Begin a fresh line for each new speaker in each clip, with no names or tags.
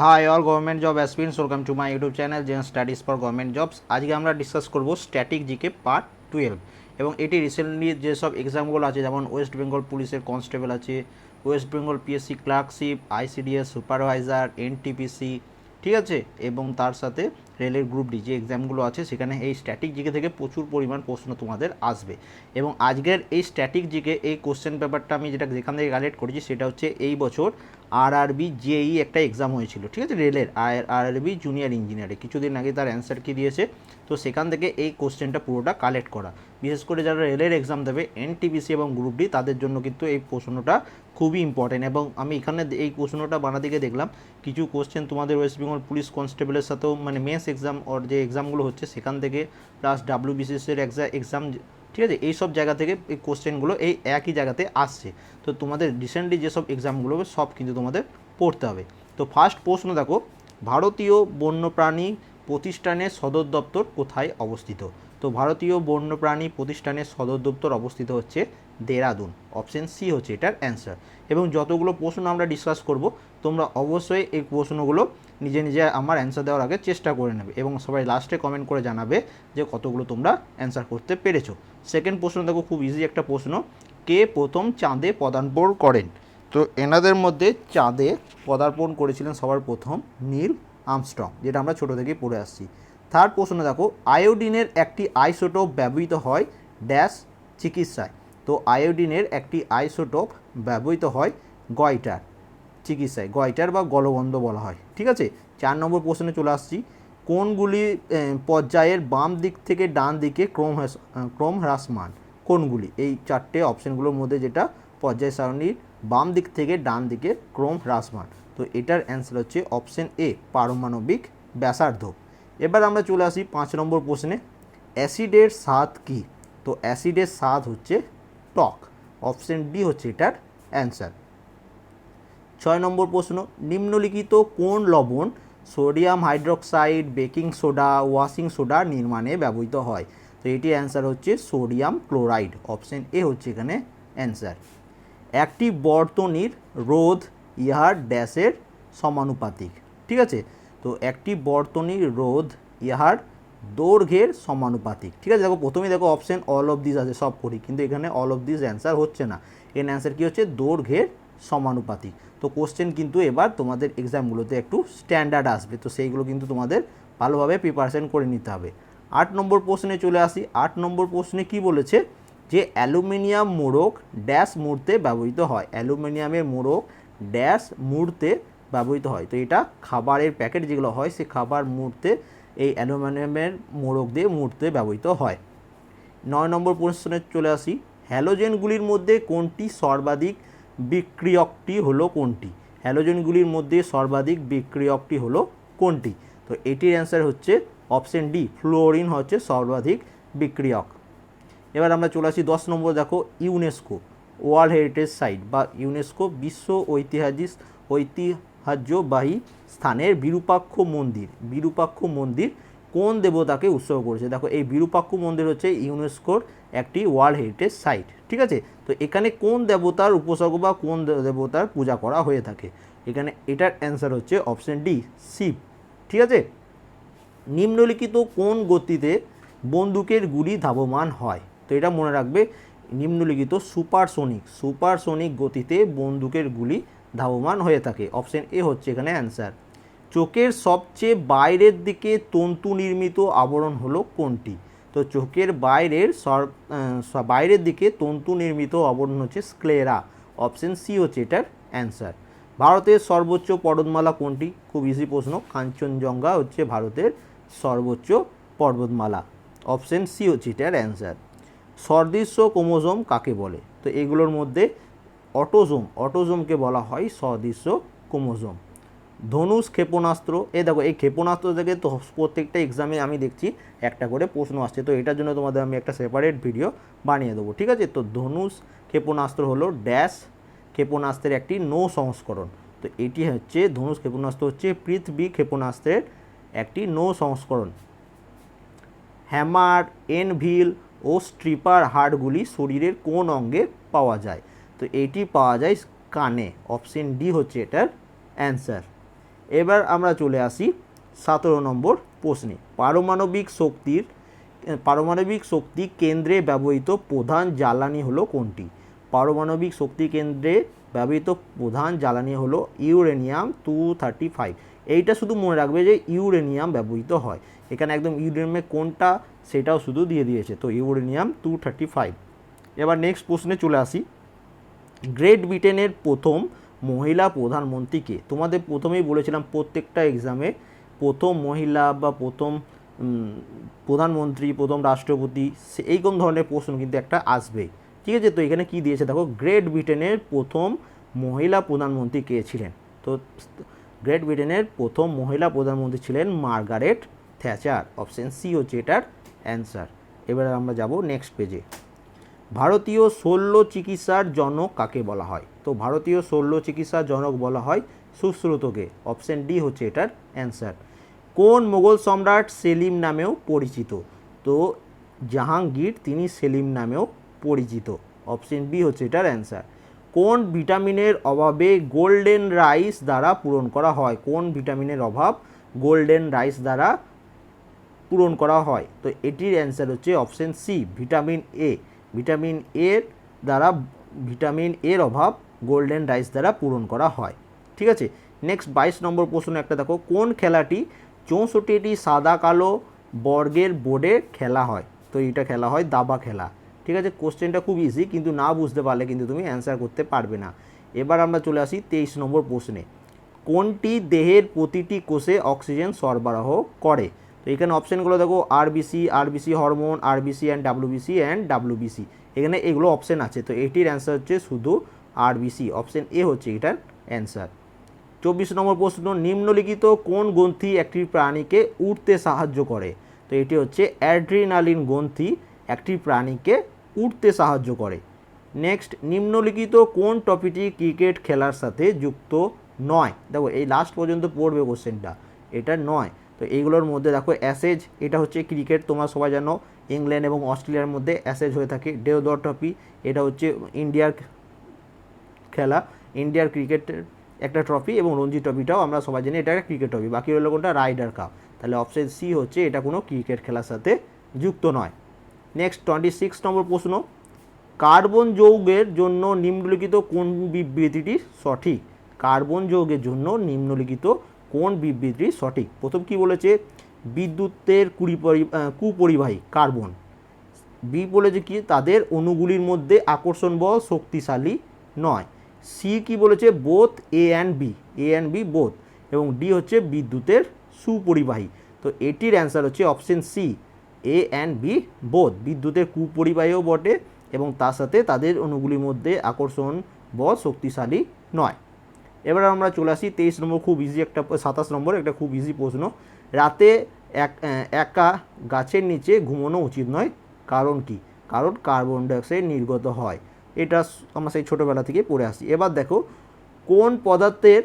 Hi all government job aspirants welcome to my YouTube channel Zen studies for government jobs আজকে আমরা discuss করব static GK part twelve এবং এটি recently যেসব এক্সামগুলো আছে, যেমন ওয়েস্ট বেঙ্গল পুলিশের কনস্টেবল আছে West Bengal PSC clerkship ICDS supervisor NTPC ঠিক আছে? এবং তার সাথে রেলের গ্রুপ ডি যে এক্সামগুলো আছে, সেখানে এই স্ট্যাটিক জিকে থেকে প্রচুর পরিমাণ প্রশ্ন তোমাদের আসবে। এবং আজকের এই স্ট্যাটিক জিকে এই কোশ্চেন পেপারটা আমি যেটা যেখান থেকে কালেক্ট করেছি, সেটা হচ্ছে এই বছর আরআরবি জেই E একটা এক্সাম হয়েছিল, ঠিক আছে? রেলের, আর আরআরবি জুনিয়র ইঞ্জিনিয়ারে কিছুদিন আগে তার অ্যান্সার কি দিয়েছে? তো সেখান থেকে এই কোশ্চেনটা পুরোটা কালেক্ট করা। বিশেষ করে যারা রেলের এক্সাম দেবে এনটিপিসি এবং গ্রুপ ডি তাদের জন্য কিন্তু এই প্রশ্নটা খুবই ইম্পর্টেন্ট এবং আমি এখানে এই প্রশ্নটা গিয়ে দেখলাম, কিছু কোশ্চেন তোমাদের ওয়েস্ট বেঙ্গল পুলিশ কনস্টেবলের সাথেও মানে মেন্স এক্সাম ওর যে এক্সামগুলো হচ্ছে, সেখান থেকে প্লাস ডাব্লিউবিসিএসের এক্সাম ঠিক আছে? এই সব জায়গা থেকে এই কোশ্চেনগুলো এই একই জায়গাতে আসছে। তো তোমাদের রিসেন্টলি যেসব এক্সামগুলো হবে, সব কিন্তু তোমাদের পড়তে হবে। তো ফার্স্ট প্রশ্ন দেখো, ভারতীয় বন্যপ্রাণী প্রতিষ্ঠানের সদর দপ্তর কোথায় অবস্থিত? তো ভারতীয় বন্যপ্রাণী প্রতিষ্ঠানের সদর দপ্তর অবস্থিত হচ্ছে দেরাদুন। অপশন সি হচ্ছে এটার অ্যান্সার এবং যতগুলো প্রশ্ন আমরা ডিসকাস করব, তোমরা অবশ্যই এই প্রশ্নগুলো নিজে নিজে আমার অ্যান্সার দেওয়ার আগে চেষ্টা করে নেবে এবং সবাই লাস্টে কমেন্ট করে জানাবে যে কতগুলো তোমরা অ্যান্সার করতে পেরেছ। সেকেন্ড প্রশ্ন, দেখো খুব ইজি একটা প্রশ্ন। কে প্রথম চাঁদে পদার্পণ করেন? তো এনাদের মধ্যে চাঁদে পদার্পণ করেছিলেন সবার প্রথম নীল আমস্ট্রং যেটা আমরা ছোটো থেকেই পড়ে আসছি। থার্ড প্রশ্ন, দেখো, আয়োডিনের একটি আইসোটোপ ব্যবহৃত হয় ড্যাশ চিকিৎসায়। তো আয়োডিনের একটি আইসোটোপ ব্যবহৃত হয় গয়টার। চিকিৎসায়, গয়টার বা গলগন্ধ বলা হয়, ঠিক আছে? চার নম্বর প্রশ্নে চলে আসছি, কোনগুলি পর্যায়ের বাম দিক থেকে ডান দিকে ক্রম হ্রাস ক্রম হ্রাসমান? কোনগুলি? এই চারটে অপশানগুলোর মধ্যে যেটা পর্যায় সারণীর বাম দিক থেকে ডান দিকে ক্রম হ্রাসমান। তো এটার অ্যান্সার হচ্ছে অপশন এ, পারমাণবিক ব্যাসার্ধ। এবার আমরা চলে আসি পাঁচ নম্বর প্রশ্নে, অ্যাসিডের স্বাদ কি? তো অ্যাসিডের স্বাদ হচ্ছে টক, অপশন ডি হচ্ছে এটার অ্যান্সার। ছয় নম্বর প্রশ্ন, নিম্নলিখিত কোন লবণ sodium hydroxide, baking soda, washing soda নির্মাণে ব্যবহৃত হয়? তো এটি অ্যান্সার হচ্ছে সোডিয়াম ক্লোরাইড। অপশন এ হচ্ছে এখানে অ্যান্সার। একটি বর্তনীর রোধ ইহার ড্যাশের সমানুপাতিক, ঠিক আছে? তো একটি বর্তনীর রোধ ইহার দৈর্ঘ্যের সমানুপাতিক, ঠিক আছে? দেখো, প্রথমেই দেখো অপশন অল অফ দিস আছে, সব করি, কিন্তু এখানে অল অফ দিস অ্যান্সার হচ্ছে না। এর অ্যান্সার কী হচ্ছে? দৈর্ঘ্যের সমানুপাতিক। তো কোশ্চেন কিন্তু এবার তোমাদের এক্সামগুলোতে একটু স্ট্যান্ডার্ড আসবে। তো সেইগুলো কিন্তু তোমাদের ভালোভাবে প্রিপারেশন করে নিতে হবে। আট নম্বর প্রশ্নে চলে আসি। আট নম্বর প্রশ্নে কি বলেছে যে, অ্যালুমিনিয়াম মোড়ক ড্যাশ মুহূর্তে ব্যবহৃত হয়। অ্যালুমিনিয়ামের মোড়ক ড্যাশ মুহূর্তে ব্যবহৃত হয়। তো এটা খাবারের প্যাকেট যেগুলো হয়, সে খাবার মুহূর্তে এই অ্যালুমিনিয়ামের মোড়ক দিয়ে মুহূর্তে ব্যবহৃত হয়। নয় নম্বর প্রশ্নে চলে আসি। হ্যালোজেনগুলির মধ্যে কোনটি সর্বাধিক বিক্রিয়কটি হলো কোনটি? হ্যালোজেনগুলির মধ্যে সর্বাধিক বিক্রিয়কটি হলো কোনটি? তো এটির অ্যান্সার হচ্ছে অপশন ডি ফ্লোরিন হচ্ছে সর্বাধিক বিক্রিয়ক। এবার আমরা চলে আসি দশ নম্বর, দেখো ইউনেস্কো ওয়ার্ল্ড হেরিটেজ সাইট বা ইউনেস্কো বিশ্ব ঐতিহাসিক ঐতিহ্যবাহী স্থানের বিরূপাক্ষ মন্দির বিরূপাক্ষ মন্দির কোন দেবতাকে উৎসর্গ করেছে? দেখো, এই বিরূপাক্ষ মন্দির হচ্ছে ইউনেস্কোর একটি ওয়ার্ল্ড হেরিটেজ সাইট, ঠিক আছে? তো এখানে কোন দেবতার উপসর্গ বা কোন দেবতার পূজা করা হয়ে থাকে? এখানে এটার অ্যান্সার হচ্ছে অপশন ডি, শিব, ঠিক আছে? নিম্নলিখিত কোন গতিতে বন্দুকের গুলি ধাবমান হয়? তো এটা মনে রাখবে, নিম্নলিখিত সুপারসোনিক সুপারসোনিক গতিতে বন্দুকের গুলি ধাবমান হয়ে থাকে। অপশন এ হচ্ছে এখানে অ্যান্সার। চোখের সবচেয়ে বাইরের দিকে তন্তু নির্মিত আবরণ হলো কোনটি? তো চোখের বাইরের বাইরের দিকে তন্তু নির্মিত আবরণ হচ্ছে স্ক্লেরা অপশন সি হচ্ছে এটার অ্যান্সার ভারতের সর্বোচ্চ পর্বতমালা কোনটি? খুব ইজি প্রশ্ন, কাঞ্চনজঙ্ঘা হচ্ছে ভারতের সর্বোচ্চ পর্বতমালা অপশন সি হচ্ছে এটার অ্যান্সার সদৃশ্য ক্রোমোজোম কাকে বলে? তো এগুলোর মধ্যে অটোজোম, অটোজোমকে বলা হয় সদৃশ্য ক্রোমোজোম। ধনুষ ক্ষেপণাস্ত্র, এ দেখো, এই ক্ষেপণাস্ত্র থেকে তো প্রত্যেকটা এক্সামে আমি দেখছি একটা করে প্রশ্ন আসছে। তো এটার জন্য তোমাদের আমি একটা সেপারেট ভিডিও বানিয়ে দেবো, ঠিক আছে? তো ধনুষ ক্ষেপণাস্ত্র হলো ড্যাশ ক্ষেপণাস্ত্রের একটি নৌ সংস্করণ। তো এটি হচ্ছে, ধনুষ ক্ষেপণাস্ত্র হচ্ছে পৃথিবী ক্ষেপণাস্ত্রের একটি নৌ সংস্করণ। হ্যামার, এনভিল ও স্ট্রিপার হাড়গুলি শরীরের কোন অঙ্গে পাওয়া যায়? তো এটি পাওয়া যায় কানে অপশন ডি হচ্ছে এটার অ্যান্সার এবার আমরা চলে আসি সতেরো নম্বর প্রশ্নে। পারমাণবিক শক্তির, পারমাণবিক শক্তি কেন্দ্রে ব্যবহৃত প্রধান জ্বালানি হলো কোনটি? পারমাণবিক শক্তি কেন্দ্রে ব্যবহৃত প্রধান জ্বালানি হলো ইউরেনিয়াম টু থার্টি ফাইভ। এইটা শুধু মনে রাখবে যে ইউরেনিয়াম ব্যবহৃত হয়। এখানে একদম ইউরেনিয়ামে কোনটা, সেটাও শুধু দিয়ে দিয়েছে। তো ইউরেনিয়াম টু থার্টি ফাইভ। এবার নেক্সট প্রশ্নে চলে আসি। গ্রেট ব্রিটেনের প্রথম মহিলা প্রধানমন্ত্রীকে, তোমাদের প্রথমেই বলেছিলাম প্রত্যেকটা এক্সামে প্রথম মহিলা বা প্রথম প্রধানমন্ত্রী, প্রথম রাষ্ট্রপতি, সে- এইরকম ধরনের প্রশ্ন কিন্তু একটা আসবে ঠিক আছে? তো এখানে কি দিয়েছে? দেখো গ্রেট ব্রিটেনের প্রথম মহিলা প্রধানমন্ত্রী কে ছিলেন? তো গ্রেট ব্রিটেনের প্রথম মহিলা প্রধানমন্ত্রী ছিলেন মার্গারেট থ্যাচার। অপশন সি হচ্ছে এটার অ্যান্সার। এবারে আমরা যাব নেক্সট পেজে ভারতীয় শল্য চিকিৎসার জনক কাকে বলা হয়? তো ভারতীয় শল্য চিকিৎসার জনক বলা হয় সুশ্রুতকে। অপশন ডি হচ্ছে এটার অ্যান্সার। কোন মোগল সম্রাট সেলিম নামেও পরিচিত? তো জাহাঙ্গীর তিনি সেলিম নামেও পরিচিত। অপশন বি হচ্ছে এটার অ্যান্সার। কোন ভিটামিনের অভাবে গোল্ডেন রাইস দ্বারা পূরণ করা হয়? কোন ভিটামিনের অভাব গোল্ডেন রাইস দ্বারা পূরণ করা হয়? তো এটির অ্যান্সার হচ্ছে option C, vitamin A. Vitamin এর দ্বারা, ভিটামিন এর অভাব গোল্ডেন রাইস দ্বারা পূরণ করা হয়। ঠিক আছে? নেক্সট বাইশ নম্বর প্রশ্ন একটা দেখো, কোন খেলাটি চৌষট্টিটি সাদা, কালো বর্গের বোর্ডে খেলা হয়? তো এটা খেলা হয় দাবা খেলা। ঠিক আছে? কোশ্চেনটা খুব ইজি কিন্তু না বুঝতে পারলে কিন্তু তুমি অ্যান্সার করতে পারবে না। এবার আমরা চলে আসি তেইশ নম্বর প্রশ্নে। কোনটি দেহের প্রতিটি কোষে অক্সিজেন সরবরাহ করে? তো এখানে অপশানগুলো দেখো RBC RBC hormone RBC and WBC and WBC এখানে এগুলো অপশান আছে, তো এটির অ্যান্সার হচ্ছে শুধু আরবিসি অপশান এ হচ্ছে এটার অ্যান্সার চব্বিশ নম্বর প্রশ্ন, নিম্নলিখিত কোন গ্রন্থি একটি প্রাণীকে উঠতে সাহায্য করে? তো এটি হচ্ছে অ্যাড্রিনালিন গ্রন্থি একটি প্রাণীকে উঠতে সাহায্য করে। নেক্সট নিম্নলিখিত কোন টপিকটি ক্রিকেট খেলার সাথে যুক্ত নয়? দেখো, এই লাস্ট পর্যন্ত পড়বে কোশ্চেনটা এটা নয়। তো এইগুলোর মধ্যে দেখো অ্যাসেজ এটা হচ্ছে ক্রিকেট, তোমরা সবাই জানো, ইংল্যান্ড এবং অস্ট্রেলিয়ার মধ্যে অ্যাসেজ হয়ে থাকে। ডেওদর ট্রফি এটা হচ্ছে ইন্ডিয়ার খেলা ইন্ডিয়ার ক্রিকেটের একটা ট্রফি এবং রঞ্জি ট্রফিটাও আমরা সবাই জানি এটা একটা ক্রিকেট ট্রফি। বাকি হলো কোনটা? Ryder cup. তাহলে অপশন সি হচ্ছে এটা কোনো ক্রিকেট খেলার সাথে যুক্ত নয়। নেক্সট টোয়েন্টি সিক্স নম্বর প্রশ্ন। কার্বন যৌগের জন্য নিম্নলিখিত কোন বিবৃতিটি সঠিক? কার্বন যৌগের জন্য নিম্নলিখিত কোন বিবৃতি সঠিক? প্রথম কি বলেছে? বিদ্যুতের কুড়ি পরি- কুপরিবাহী, কার্বন। বি বলেছে কি? তাদের অণুগুলির মধ্যে আকর্ষণ বল শক্তিশালী নয়। সি কি বলেছে? Both A and B A and B both এবং ডি হচ্ছে বিদ্যুতের সুপরিবাহী। তো এটির অ্যান্সার হচ্ছে option C A and B both বিদ্যুতের কুপরিবাহীও বটে এবং তার সাথে তাদের অণুগুলির মধ্যে আকর্ষণ বল শক্তিশালী নয়। এবার আমরা চলে আসি তেইশ নম্বর, খুব ইজি একটা, সাতাশ নম্বর একটা খুব ইজি প্রশ্ন। রাতে এক, একা গাছের নিচে ঘুমানো উচিত নয়, কারণ কি? কারণ কার্বন ডাইঅক্সাইড নির্গত হয়। এটা আমরা সেই ছোটোবেলা থেকে পড়ে আসি এবার দেখো, কোন পদার্থের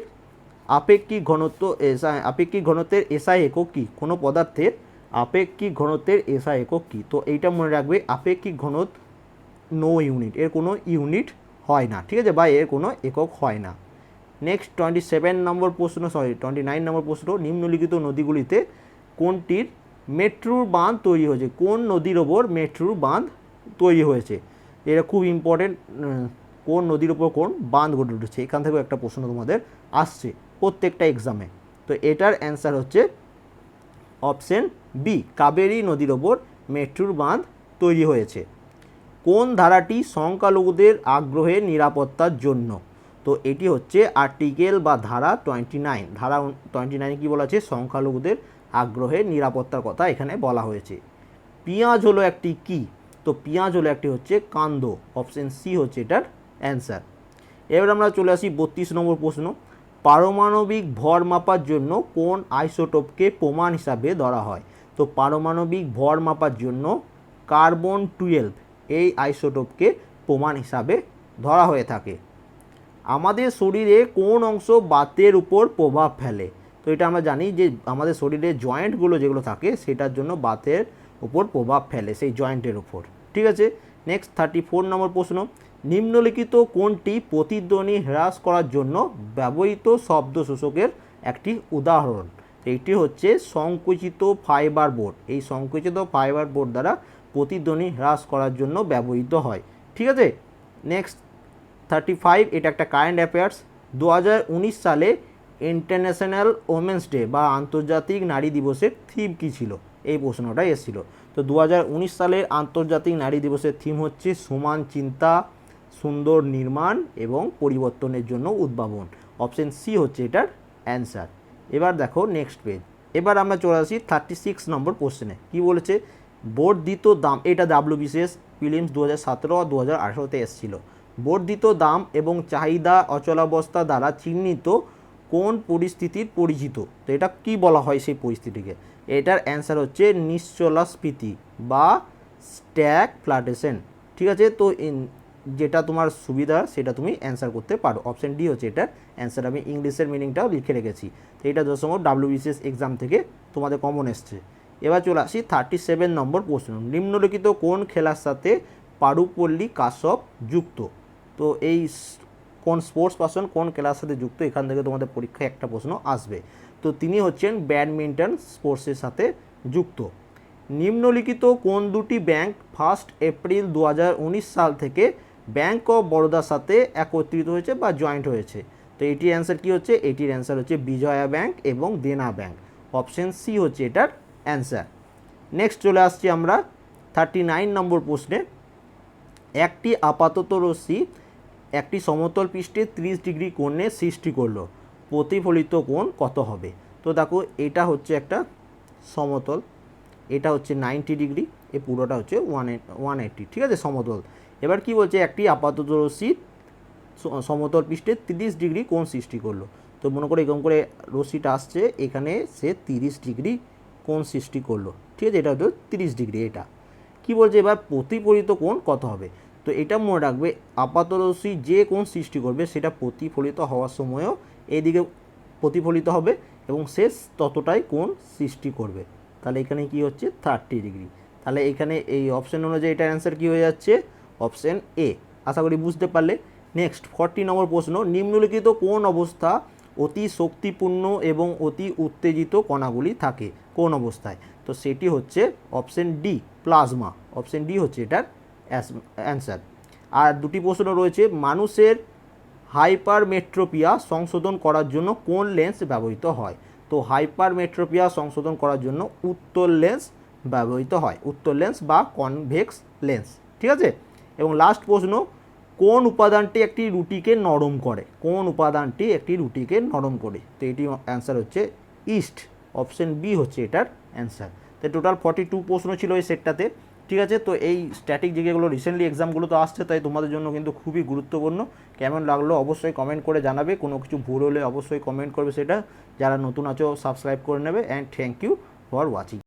আপেক্ষিক ঘনত্ব এসআই, আপেক্ষিক ঘনত্বের এসআই একক কী? কোনো পদার্থের আপেক্ষিক ঘনত্বের এসআই একক কী? তো এইটা মনে রাখবে, আপেক্ষিক ঘনত্ব নো ইউনিট এর কোনো ইউনিট হয় না, ঠিক আছে? বা এর কোনো একক হয় না। নেক্সট টোয়েন্টি সেভেন নম্বর প্রশ্ন সরি টোয়েন্টি নাইন নম্বর প্রশ্ন, নিম্নলিখিত নদীগুলিতে কোনটির মেট্রোর বাঁধ তৈরি হয়েছে? কোন নদীর ওপর মেট্রোর বাঁধ তৈরি হয়েছে? এটা খুব ইম্পর্টেন্ট কোন নদীর ওপর কোন বাঁধ গড়ে উঠেছে। এখান থেকেও একটা প্রশ্ন তোমাদের আসছে প্রত্যেকটা এক্সামে তো এটার অ্যান্সার হচ্ছে অপশন বি কাবেরী নদীর ওপর মেট্রোর বাঁধ তৈরি হয়েছে। কোন ধারাটি সংখ্যালঘুদের আগ্রহের নিরাপত্তার জন্য? তো এটি হচ্ছে আর্টিকেল বা ধারা টোয়েন্টি নাইন ধারা টোয়েন্টি নাইনে কী বলা আছে? সংখ্যালঘুদের আগ্রহের নিরাপত্তার কথা এখানে বলা হয়েছে। পেঁয়াজ হলো একটি কি? তো পেঁয়াজ হলো একটি হচ্ছে কান্দ অপশন সি হচ্ছে এটার অ্যান্সার এবার আমরা চলে আসি বত্রিশ নম্বর প্রশ্ন, পারমাণবিক ভর মাপার জন্য কোন আইসোটোপকে প্রমাণ হিসাবে ধরা হয়? তো পারমাণবিক ভর মাপার জন্য কার্বন টুয়েলভ এই আইসোটোপকে প্রমাণ হিসাবে ধরা হয়ে থাকে। আমাদের শরীরে কোন অংশ বাতের উপর প্রভাব ফেলে? তো এটা আমরা জানি যে আমাদের শরীরে জয়েন্টগুলো যেগুলো থাকে সেটার জন্য বাতের উপর প্রভাব ফেলে, সেই জয়েন্টের উপর। ঠিক আছে? নেক্সট থার্টি ফোর নম্বর প্রশ্ন। নিম্নলিখিত কোনটি প্রতিধ্বনি হ্রাস করার জন্য ব্যবহৃত শব্দ শোষকের একটি উদাহরণ? এইটি হচ্ছে সংকুচিত ফাইবার বোর্ড এই সংকুচিত ফাইবার বোর্ড দ্বারা প্রতিধ্বনি হ্রাস করার জন্য ব্যবহৃত হয়। ঠিক আছে? নেক্সট থার্টি ফাইভ এটা একটা কারেন্ট অ্যাফেয়ার্স দু হাজার উনিশ সালে ইন্টারন্যাশনাল ওমেন্স ডে বা আন্তর্জাতিক নারী দিবসের থিম কী ছিল? এই প্রশ্নটা এসেছিল। তো দু হাজার উনিশ সালের আন্তর্জাতিক নারী দিবসের থিম হচ্ছে সমান চিন্তা, সুন্দর নির্মাণ এবং পরিবর্তনের জন্য উদ্ভাবন। অপশন সি হচ্ছে এটার অ্যান্সার এবার দেখো নেক্সট পেজ এবার আমরা চলে আসি থার্টি সিক্স নম্বর কোশ্চেনে কী বলেছে? বর্ধিত দাম, এটা ডাব্লিউ বিসিএস ফিলিমস দু হাজার সতেরো আর দু হাজার আঠেরোতে এসেছিল। বর্ধিত দাম এবং চাহিদা, অচলাবস্থা দ্বারা চিহ্নিত কোন পরিস্থিতির পরিচিত? তো এটা কি বলা হয় সেই পরিস্থিতিকে? এটার অ্যান্সার হচ্ছে নিশ্চলাস্ফীতি বা স্ট্যাক ফ্লাটেশন ঠিক আছে? তো যেটা তোমার সুবিধা, সেটা তুমি অ্যান্সার করতে পারো। অপশন ডি হচ্ছে এটার অ্যান্সার আমি ইংলিশের মিনিংটাও লিখে রেখেছি। তো এটা দশম ডাব্লিউবিসিএস এক্সাম থেকে তোমাদের কমন এসছে। এবার চলে আসি থার্টি সেভেন নম্বর প্রশ্ন। নিম্নলিখিত কোন খেলার সাথে পারুপল্লী কাশ্যপ যুক্ত? তো এই কোন স্পোর্টস পার্সন কোন খেলার সাথে যুক্ত, এখান থেকে তোমাদের পরীক্ষায় একটা প্রশ্ন আসবে। তো তিনি হচ্ছেন ব্যাডমিন্টন স্পোর্টসের সাথে যুক্ত। নিম্নলিখিত কোন দুটি ব্যাংক ফার্স্ট এপ্রিল দু হাজার উনিশ সাল থেকে ব্যাংক অফ বরোদার সাথে একত্রিত হয়েছে বা জয়েন্ট হয়েছে? তো এটির অ্যান্সার কী হচ্ছে? এটির অ্যান্সার হচ্ছে বিজয়া ব্যাংক এবং দেনা ব্যাংক অপশন সি হচ্ছে এটার অ্যান্সার নেক্সট চলে আসছি আমরা থার্টি নাইন নম্বর প্রশ্নে। একটি আপাতত রশ্মি একটি সমতল পৃষ্ঠে 30 ডিগ্রি কোণে সৃষ্টি করল। প্রতিফলিত কোণ কত হবে? তো দেখো, এটা হচ্ছে একটা সমতল, এটা হচ্ছে নাইনটি ডিগ্রি, এ পুরোটা হচ্ছে ওয়ান ওয়ান এইট্টি, ঠিক আছে, সমতল। এবার কি বলছে, একটি আপাতত রশ্মি সমতল পৃষ্ঠে 30 ডিগ্রি কোণ সৃষ্টি করল। তো মনে করে এরকম করে রশ্মিটা আসছে, এখানে সে 30 ডিগ্রি কোণ সৃষ্টি করল। ঠিক আছে, এটা হচ্ছে 30 ডিগ্রি, এটা। কি বলছে, এবার প্রতিফলিত কোণ কত হবে? তো এটা মনে রাখবে আপাতরশ্মি যে কোণ সৃষ্টি করবে সেটা প্রতিফলিত হওয়ার সময়ও এদিকে প্রতিফলিত হবে এবং শেষ ততটাই কোণ সৃষ্টি করবে। তাহলে এখানে কি হচ্ছে? থার্টি ডিগ্রি তাহলে এখানে এই অপশন অনুযায়ী এটার অ্যান্সার কী হয়ে যাচ্ছে? অপশন এ আশা করি বুঝতে পারলে। নেক্সট ফর্টি নম্বর প্রশ্ন, নিম্নলিখিত কোন অবস্থা অতি শক্তিপূর্ণ এবং অতি উত্তেজিত কণাগুলি থাকে? কোন অবস্থায়? তো সেটি হচ্ছে option D plasma option D হচ্ছে এটার অ্যান্সার। আর দুটি প্রশ্ন রয়েছে, মানুষের হাইপারমেট্রোপিয়া সংশোধন করার জন্য কোন লেন্স ব্যবহৃত হয়? তো হাইপারমেট্রোপিয়া সংশোধন করার জন্য উত্তর লেন্স ব্যবহৃত হয়, উত্তর লেন্স বা কনভেক্স লেন্স, ঠিক আছে? এবং লাস্ট প্রশ্ন, কোন উপাদানটি একটি রুটিকে নরম করে? কোন উপাদানটি একটি রুটিকে নরম করে? তো এটি অ্যান্সার হচ্ছে ইস্ট অপশন বি হচ্ছে এটার অ্যান্সার তো টোটাল ফর্টি টু প্রশ্ন ছিল এই সেটটাতে ঠিক আছে? তো এই স্ট্যাটিক যেগুলো রিসেন্টলি এক্সামগুলো তো আসছে, তাই তোমাদের জন্য কিন্তু খুবই গুরুত্বপূর্ণ। কেমন লাগল অবশ্যই কমেন্ট করে জানাবে। কোনো কিছু ভুল হলে অবশ্যই কমেন্ট করবে সেটা। যারা নতুন আছো সাবস্ক্রাইব করে নেবে। And thank you for watching